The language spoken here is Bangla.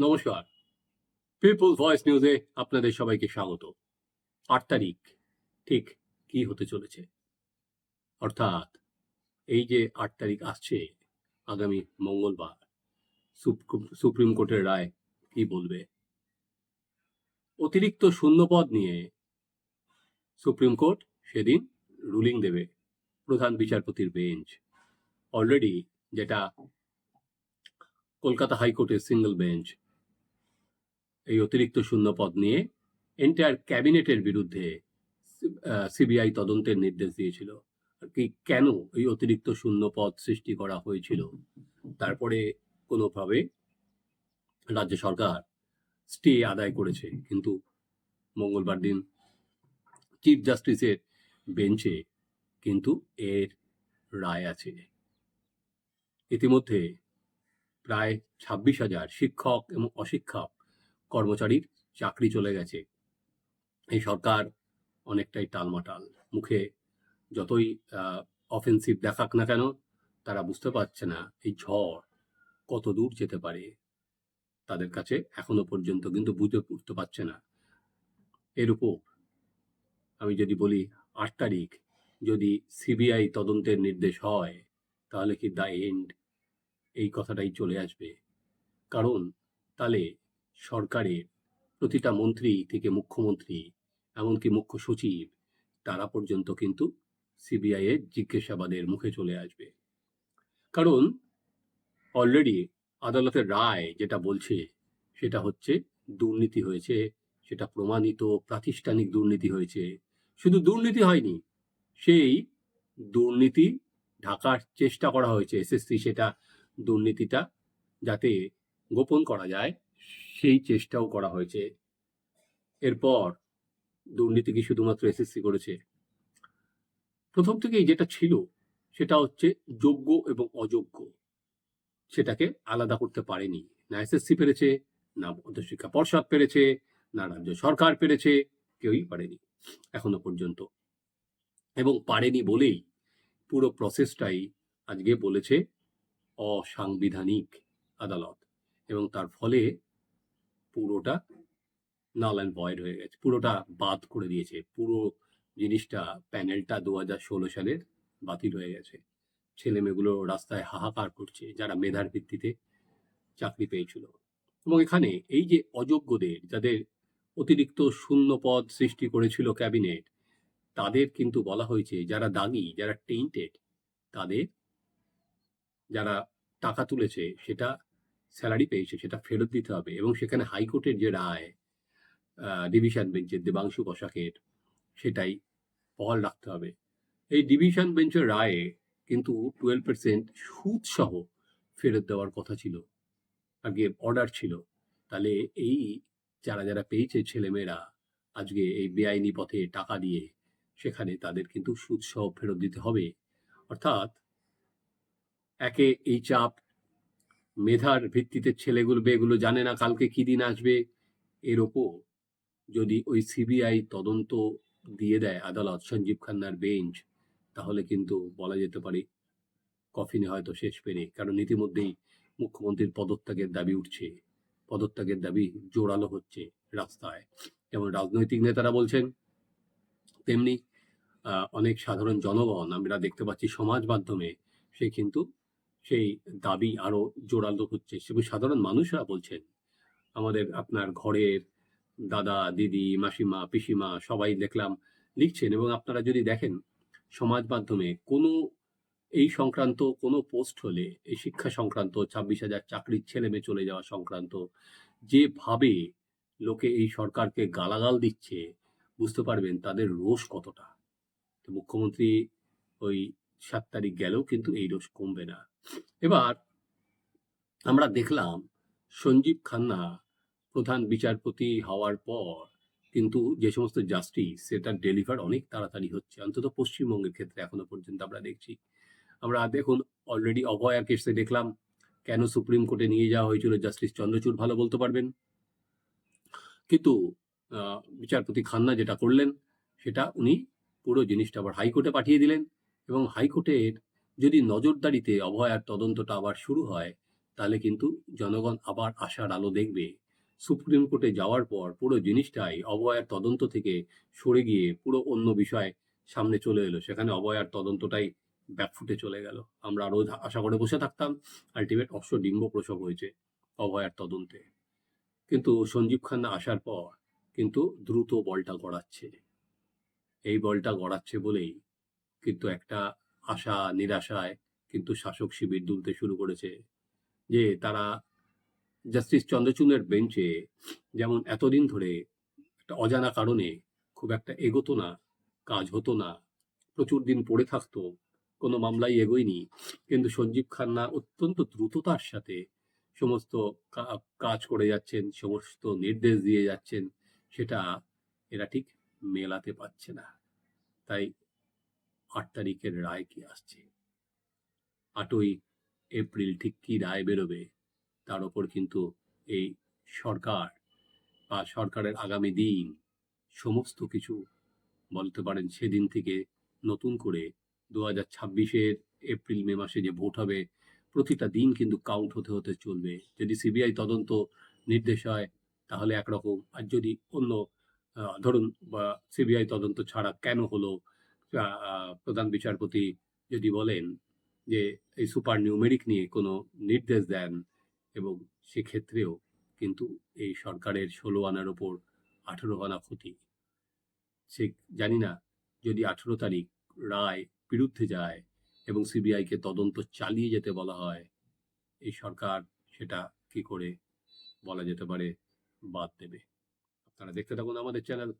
নমস্কার। পিপল ভয়েস নিউজে আপনাদের সবাইকে স্বাগত। আট তারিখ, ঠিক কি হতে চলেছে? অর্থাৎ এই যে আট তারিখ আসছে, আগামী মঙ্গলবার, সুপ্রিম- কোর্টের রায় কি বলবে? অতিরিক্ত শূন্যপদ নিয়ে সুপ্রিম কোর্ট সেদিন রুলিং দেবে প্রধান বিচারপতির বেঞ্চ। অলরেডি যেটা কলকাতা হাইকোর্টের সিঙ্গেল বেঞ্চ এই অতিরিক্ত শূন্য পদ নিয়ে এন্টায়ার ক্যাবিনেটের বিরুদ্ধে সিবিআই তদন্তের নির্দেশ দিয়েছিল। আর কি কেন এই অতিরিক্ত শূন্য পদ সৃষ্টি করা হয়েছিল? তারপরে কোনোভাবে রাজ্য সরকার স্টে আদায় করেছে। কিন্তু মঙ্গলবার দিন চিফ জাস্টিসের বেঞ্চে কিন্তু এর রায় আছে। ইতিমধ্যে প্রায় ছাব্বিশ হাজার শিক্ষক এবং অশিক্ষক কর্মচারীর চাকরি চলে গেছে। এই সরকার অনেকটাই টালমাটাল। মুখে যতই অফেন্সিভ দেখাক না কেন, তারা বুঝতে পারছে না এই ঝড় কত দূর যেতে পারে। তাদের কাছে এখনও পর্যন্ত কিন্তু বুঝে উঠতে পারছে না। এর উপর আমি যদি বলি আট তারিখ যদি সিবিআই তদন্তের নির্দেশ হয়, তাহলে কি দ্য এন্ড এই কথাটাই চলে আসবে। কারণ তাহলে সরকারের প্রতিটা মন্ত্রী থেকে মুখ্যমন্ত্রী, এমনকি মুখ্য সচিব, তারা পর্যন্ত কিন্তু সিবিআই এর জিজ্ঞাসাবাদের মুখে চলে আসবে। কারণ অলরেডি আদালতের রায় যেটা বলছে, সেটা হচ্ছে দুর্নীতি হয়েছে, সেটা প্রমাণিত, প্রাতিষ্ঠানিক দুর্নীতি হয়েছে। শুধু দুর্নীতি হয়নি, সেই দুর্নীতি ঢাকার চেষ্টা করা হয়েছে, এসএসসি সেটা দুর্নীতিটা যাতে গোপন করা যায় সেই চেষ্টাও করা হয়েছে। এরপর দুর্নীতি কি শুধুমাত্র এসএসসি করেছে? প্রথম থেকেই যেটা ছিল সেটা হচ্ছে যোগ্য এবং অযোগ্য। সেটাকে আলাদা করতে পারেনি। না এসএসসি পেরেছে, না মধ্যশিক্ষা পর্ষদ পেরেছে, না রাজ্য সরকার পেরেছে, কেউই পারেনি এখনও পর্যন্ত। এবং পারেনি বলেই পুরো প্রসেসটাই আজকে বলেছে অসাংবিধানিক আদালত। এবং তার ফলে পুরোটা নাল অ্যান্ড ভয়েড হয়ে গেছে। পুরোটা বাদ করে দিয়েছে। পুরো জিনিসটা প্যানেলটা দু হাজার ষোলো সালের বাতিল হয়ে গেছে। ছেলে মেয়েগুলো রাস্তায় হাহাকার করছে, যারা মেধার ভিত্তিতে চাকরি পেয়েছিল। এবং এখানে এই যে অযোগ্যদের, যাদের অতিরিক্ত শূন্য পদ সৃষ্টি করেছিল ক্যাবিনেট তাদের কিন্তু বলা হয়েছে, যারা দাগি, যারা টেইন্টেড তাদের যারা টাকা তুলেছে, সেটা স্যালারি পেয়েছে, সেটা ফেরত দিতে হবে। এবং সেখানে হাইকোর্টের যে রায় ডিভিশন বেঞ্চের দেবাংশু বসাকের সেটাই বহাল রাখতে হবে। এই ডিভিশন বেঞ্চের রায়ে কিন্তু টুয়েলভ পার্সেন্ট সুদ সহ ফেরত দেওয়ার কথা ছিল, আগে অর্ডার ছিল। তাহলে এই যারা যারা পেয়েছে ছেলেমেয়েরা, আজকে এই বেআইনি পথে টাকা দিয়ে সেখানে তাদের কিন্তু সুদ সহ ফেরত দিতে হবে। অর্থাৎ একে এই চাপ মেধার ভিত্তিতে ছেলেগুলো মেয়েগুলো জানে না কালকে কি দিন আসবে। এর ওপর যদি ওই সিবিআই তদন্ত দিয়ে দেয় আদালত সঞ্জীব খান্নার বেঞ্চ, তাহলে কিন্তু বলা যেতে পারে কফিনে হয়তো শেষ পেরে, কারণ ইতিমধ্যেই মুখ্যমন্ত্রীর পদত্যাগের দাবি উঠছে। পদত্যাগের দাবি জোরালো হচ্ছে রাস্তায়। যেমন রাজনৈতিক নেতারা বলছেন, তেমনি অনেক সাধারণ জনগণ, আমরা দেখতে পাচ্ছি সমাজ মাধ্যমে, সে কিন্তু সেই দাবি আরও জোরালো হচ্ছে। এবং সাধারণ মানুষরা বলছেন। আমাদের আপনার ঘরের দাদা, দিদি, মাসিমা, পিসিমা সবাই দেখলাম লিখছেন এবং আপনারা যদি দেখেন সমাজ মাধ্যমে কোনো এই সংক্রান্ত, কোনো পোস্ট হলে, এই শিক্ষা সংক্রান্ত, ছাব্বিশ হাজার চাকরির ছেলে মেয়ে চলে যাওয়া সংক্রান্ত, যেভাবে লোকে এই সরকারকে গালাগাল দিচ্ছে, বুঝতে পারবেন তাদের রোষ কতটা। তো মুখ্যমন্ত্রী ওই সাত তারিখ গেলেও কিন্তু এই রোষ কমবে না। এবার আমরা দেখলাম সঞ্জীব খান্না প্রধান বিচারপতি হওয়ার পর কিন্তু যে সমস্ত জাস্টিস সেটা ডেলিভার অনেক তাড়াতাড়ি হচ্ছে। অন্তত পশ্চিমবঙ্গের ক্ষেত্রে এখনও পর্যন্ত আমরা দেখছি। আমরা দেখুন অলরেডি অভয়ার কেসে দেখলাম, কেন সুপ্রিম কোর্টে নিয়ে যাওয়া হয়েছিল জাস্টিস চন্দ্রচূড়, ভালো বলতে পারবেন। কিন্তু বিচারপতি খান্না যেটা করলেন, সেটা উনি পুরো জিনিসটা আবার হাইকোর্টে পাঠিয়ে দিলেন এবং হাইকোর্টের যদি নজরদারিতে অভয়ার তদন্তটা আবার শুরু হয়, তাহলে কিন্তু জনগণ আবার আশার আলো দেখবে। সুপ্রিম কোর্টে যাওয়ার পর পুরো জিনিসটাই অবয়ার তদন্ত থেকে সরে গিয়ে পুরো অন্য বিষয় সামনে চলে এলো। সেখানে অবয়ার তদন্তটাই ব্যাকফুটে চলে গেল। আমরা আরও আশা করে বসে থাকতাম। আলটিমেট অশ্ব ডিম্ব প্রসব হয়েছে অভয়ার তদন্তে। কিন্তু সঞ্জীব খান্না আসার পর কিন্তু দ্রুত বলটা গড়াচ্ছে। এই বলটা গড়াচ্ছে বলেই কিন্তু একটা আশা নিরাশায় কিন্তু শাসক শিবির দুলতে শুরু করেছে যে তারা জাস্টিস চন্দ্রচূড়ের বেঞ্চে যেমন এতদিন ধরে একটা অজানা কারণে খুব একটা এগোতো না, কাজ হতো না, প্রচুর দিন পড়ে থাকতো, কোনো মামলাই এগোয়নি, কিন্তু সঞ্জীব খান্না অত্যন্ত দ্রুততার সাথে সমস্ত কাজ করে যাচ্ছেন, সমস্ত নির্দেশ দিয়ে যাচ্ছেন, সেটা এরা ঠিক মেলাতে পারছে না। তাই আট তারিখের রায় কি আসছে? আটই এপ্রিল ঠিক কি রায় বেরোবে? তার ওপর কিন্তু এই সরকার বা সরকারের আগামী দিন সমস্ত কিছু বলতে পারেন সেদিন থেকে নতুন করে দু হাজার ছাব্বিশের এপ্রিল মে মাসে যে ভোট হবে, প্রতিটা দিন কিন্তু কাউন্ট হতে হতে চলবে। যদি সিবিআই তদন্ত নির্দেশ হয় তাহলে একরকম। আর যদি অন্য ধরুন, বা সিবিআই তদন্ত ছাড়া কেন হলো? প্রধান বিচারপতি যদি বলেন যে এই সুপার নিউমেরিক নিয়ে কোনো নির্দেশ দেন এবং সেক্ষেত্রেও কিন্তু এই সরকারের ষোলো আনার ওপর আঠেরো আনা ক্ষতি। সে জানি না যদি আঠেরো তারিখ রায় বিরুদ্ধে যায় এবং সিবিআইকে তদন্ত চালিয়ে যেতে বলা হয়, এই সরকার সেটা কি করে বলা যেতে পারে বাদ দেবে। আপনারা দেখতে থাকুন আমাদের চ্যানেল।